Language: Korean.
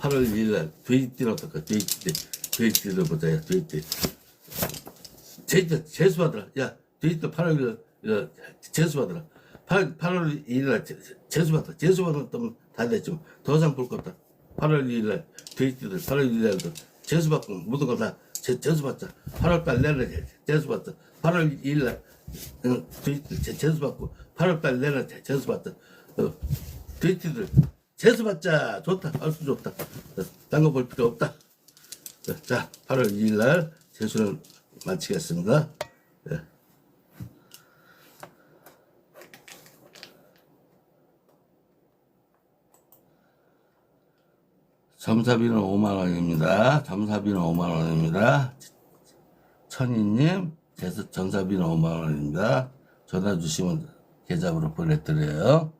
8월 2일 날 돼지띠는 어떨까? 돼지띠. 돼지띠를 보자. 돼지띠. 돼지띠 재수받으라. 야, 돼지띠 8월 2일 날 재수받으라. 8, 8월 2일 날 재- 재수받아. 재수받으면 또다 됐지만 더 이상 볼것 없다. 8월 2일 날 돼지띠들 8월 2일 날도 재수받고 모든 걸다 재수받자. 8월 달 내내 재수받자. 8월 2일 날 응, 돼지띠들 재- 재수받고 8월 달 내내 재- 재수받자. 어, 돼지띠들 재수받자. 좋다. 알수 좋다. 딴 거 볼 필요 없다. 자, 8월 2일 날 재수를 마치겠습니다. 예. 점사비는 5만 원입니다. 점사비는 5만 원입니다. 천희님, 재수 점사비는 5만 원입니다. 전화 주시면 계좌로 보내드려요.